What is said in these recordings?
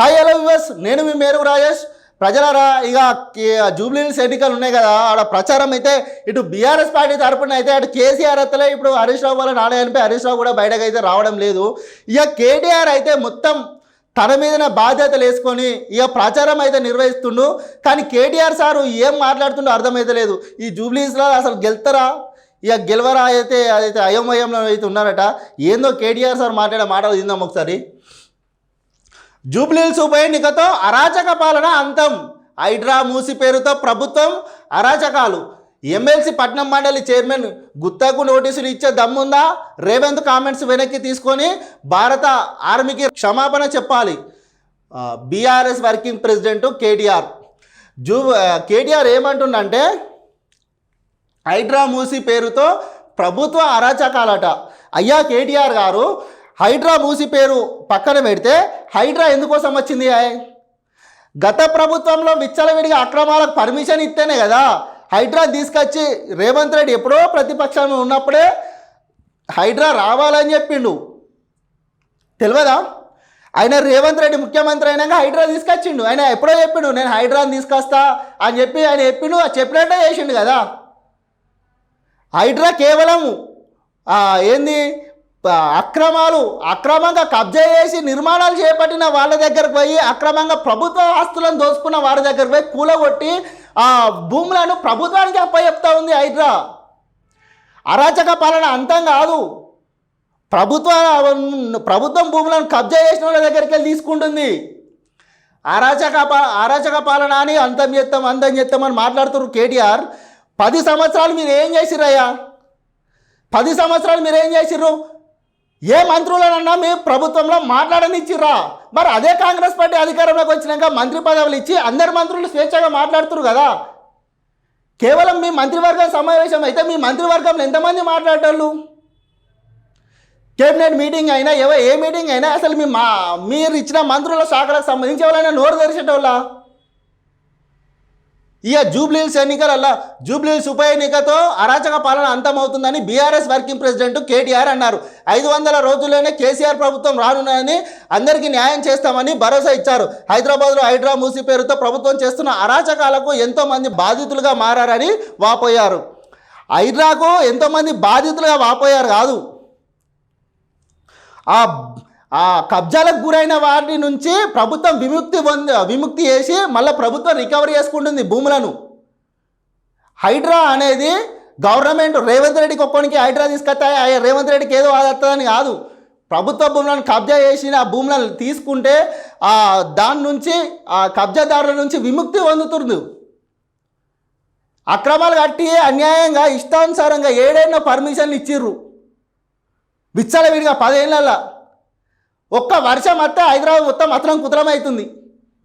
Hi hello viewers నేను మీ మేరు రాజేష్. ప్రజలరా ఇక జూబ్లీహిల్స్ ఎన్నికలు ఉన్నాయి కదా ఆడ ప్రచారం అయితే ఇటు బీఆర్ఎస్ పార్టీ తరపున అయితే అటు కేసీఆర్ అత్తలే ఇప్పుడు హరీష్ రావు వాళ్ళ నాణ్యాలపై హరీష్ రావు కూడా బయటకు అయితే రావడం లేదు. ఇక కేటీఆర్ అయితే మొత్తం తన మీదనే బాధ్యతలు వేసుకొని ఇక ప్రచారం అయితే నిర్వహిస్తుండు. కానీ కేటీఆర్ సారు ఏం మాట్లాడుతుండో అర్థమైతే లేదు. ఈ జూబ్లీస్లో అసలు గెలుతారా? ఇక గెలవరా అయితే అదైతే అయోమయంలో అయితే ఉన్నారట. ఏందో కేటీఆర్ సార్ మాట్లాడే మాటలు తిందాం ఒకసారి. జూబ్లీహిల్స్ ఉప ఎన్నికతో అరాచక పాలన అంతం. హైడ్రా మూసి పేరుతో ప్రభుత్వం అరాచకాలు. ఎమ్మెల్సీ పట్నం మండలి చైర్మన్ గుత్తాకు నోటీసులు ఇచ్చే దమ్ముందా? రేవంత్ కామెంట్స్ వెనక్కి తీసుకొని భారత ఆర్మీకి క్షమాపణ చెప్పాలి. BRS working president KTR. Zoo KTR ఏమంటుండంటే హైడ్రా మూసి పేరుతో ప్రభుత్వ అరాచకాలట. అయ్యా కేటీఆర్ గారు హైడ్రా మూసి పేరు పక్కన పెడితే హైడ్రా ఎందుకోసం వచ్చింది ఆయ్? గత ప్రభుత్వంలో విచ్చలవిడిగా అక్రమాలకు పర్మిషన్ ఇస్తేనే కదా హైడ్రా తీసుకొచ్చి రేవంత్ రెడ్డి ఎప్పుడో ప్రతిపక్షంలో ఉన్నప్పుడే హైడ్రా రావాలని చెప్పిండు. తెలియదా? ఆయన రేవంత్ రెడ్డి ముఖ్యమంత్రి అయినాక హైడ్రా తీసుకొచ్చిండు. ఆయన ఎప్పుడో చెప్పిండు నేను హైడ్రాని తీసుకొస్తా అని చెప్పి ఆయన చెప్పిండు. అది చెప్పినట్టే చేసిండు కదా. హైడ్రా కేవలం ఏంది? అక్రమాలు అక్రమంగా కబ్జా చేసి నిర్మాణాలు చేపట్టిన వాళ్ళ దగ్గరకు పోయి అక్రమంగా ప్రభుత్వ ఆస్తులను దోచుకున్న వారి దగ్గరకు పోయి కూలగొట్టి ఆ భూములను ప్రభుత్వానికి అప్పచెప్తా ఉంది హైడ్రా. అరాచక పాలన అంతం కాదు. ప్రభుత్వ ప్రభుత్వం భూములను కబ్జా చేసిన వాళ్ళ దగ్గరికి వెళ్ళి తీసుకుంటుంది. అరాచక పా అరాచక పాలన అని అంతం చేస్తాం అంతం చేస్తామని మాట్లాడుతున్నారు కేటీఆర్. పది సంవత్సరాలు మీరు ఏం చేసిరయ్యా పది సంవత్సరాలు మీరు ఏం చేసిర్రు? ఏ మంత్రులనన్నా మీ ప్రభుత్వంలో మాట్లాడనిచ్చిర్రా? మరి అదే కాంగ్రెస్ పార్టీ అధికారంలోకి వచ్చినాక మంత్రి పదవులు ఇచ్చి అందరి మంత్రులు స్వేచ్ఛగా మాట్లాడుతున్నారు కదా? కేవలం మీ మంత్రివర్గం సమావేశం అయితే మీ మంత్రివర్గంలో ఎంతమంది మాట్లాడేటోళ్ళు? కేబినెట్ మీటింగ్ అయినా ఏవో ఏ మీటింగ్ అయినా అసలు మీ మా మీరు ఇచ్చిన మంత్రుల శాఖలకు సంబంధించి ఎవరైనా నోరు తెరిచేటోళ్ళ? ఇక జూబ్లీహిల్స్ ఎన్నికలల్లా జూబ్లీహిల్స్ ఉప ఎన్నికతో అరాచక పాలన అంతమవుతుందని బీఆర్ఎస్ వర్కింగ్ ప్రెసిడెంట్ కేటీఆర్ అన్నారు. ఐదు వందల రోజుల్లోనే కేసీఆర్ ప్రభుత్వం రానున్నదని అందరికీ న్యాయం చేస్తామని భరోసా ఇచ్చారు. హైదరాబాద్లో హైడ్రా మూసి పేరుతో ప్రభుత్వం చేస్తున్న అరాచకాలకు ఎంతోమంది బాధితులుగా మారారని వాపోయారు. హైడ్రాకు ఎంతోమంది బాధితులుగా వాపోయారు కాదు. ఆ ఆ కబ్జాలకు గురైన వాటి నుంచి ప్రభుత్వం విముక్తి పొంది విముక్తి చేసి మళ్ళీ ప్రభుత్వం రికవరీ చేసుకుంటుంది భూములను. హైడ్రా అనేది గవర్నమెంట్ రేవంత్ రెడ్డికి ఒక్కడికి హైడ్రా తీసుకొస్తాయి. రేవంత్ రెడ్డికి ఏదో ఆదత్తదని కాదు. ప్రభుత్వ భూములను కబ్జా చేసిన ఆ భూములను తీసుకుంటే ఆ దాని నుంచి ఆ కబ్జాదారుల నుంచి విముక్తి పొందుతుంది అక్రమాలు కట్టి అన్యాయంగా ఇష్టానుసారంగా ఏడైనా పర్మిషన్లు ఇచ్చిర్రు. విచ్చలవిడిగా పదేళ్ళ ఒక్క వర్షం వస్తే హైదరాబాద్ మొత్తం అతనం కుతలమవుతుంది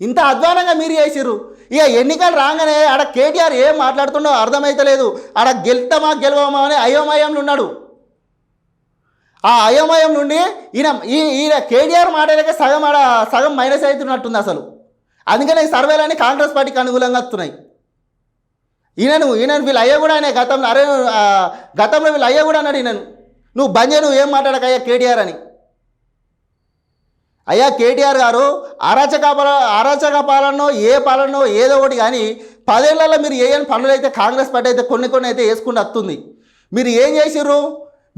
ఇంత అధ్వానంగా మీరు చేసిర్రు. ఇక ఎన్నికలు రాగానే ఆడ కేటీఆర్ ఏం మాట్లాడుతుండో అర్థమైతలేదు. ఆడ గెలుతామా గెలవమా అని అయోమయంలో ఉన్నాడు. ఆ అయోమయం నుండి ఈయన ఈ ఈయన కేటీఆర్ మాటలకే సగం ఆడ సగం మైనస్ అవుతున్నట్టుంది అసలు. అందుకనే సర్వేలన్నీ కాంగ్రెస్ పార్టీకి అనుకూలంగా వస్తున్నాయి. ఈయనను ఈయనను వీళ్ళు అయ్యా కూడా ఆయన గతంలో అరే గతంలో వీళ్ళు అయ్యా కూడా అన్నాడు ఈయనను. నువ్వు బంజే నువ్వు ఏం మాట్లాడకయ్యా కేటీఆర్ అని. అయ్యా కేటీఆర్ గారు అరాచక అరాచక పాలనో ఏ పాలనో ఏదో ఒకటి కానీ పదేళ్ళలో మీరు ఏ పనులు అయితే కాంగ్రెస్ పార్టీ అయితే కొన్ని కొన్ని అయితే వేసుకుని వస్తుంది మీరు ఏం చేసిర్రు?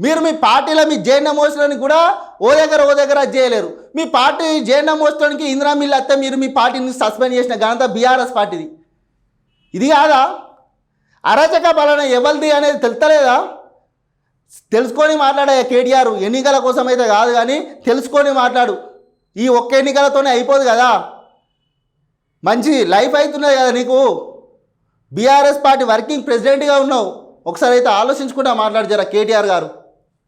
మీరు మీ పార్టీలో మీ జైన మోసడానికి కూడా ఓ దగ్గర ఓ దగ్గర చేయలేరు. మీ పార్టీ జైన మోసడానికి ఇందిరా మిల్ అత్తే మీరు మీ పార్టీని సస్పెండ్ చేసిన ఘనత బీఆర్ఎస్ పార్టీది. ఇది కాదా? అరాచక పాలన ఎవరిది అనేది తెలుస్తలేదా తెలుసుకొని మాట్లాడే కేటీఆర్? ఎన్నికల కోసం అయితే కాదు కానీ తెలుసుకొని మాట్లాడు. ఈ ఒక్క ఎన్నికలతోనే అయిపోదు కదా. మంచి లైఫ్ అవుతున్నది కదా నీకు. బీఆర్ఎస్ పార్టీ వర్కింగ్ ప్రెసిడెంట్గా ఉన్నావు. ఒకసారి అయితే ఆలోచించుకుంటా మాట్లాడు జరా కేటీఆర్ గారు?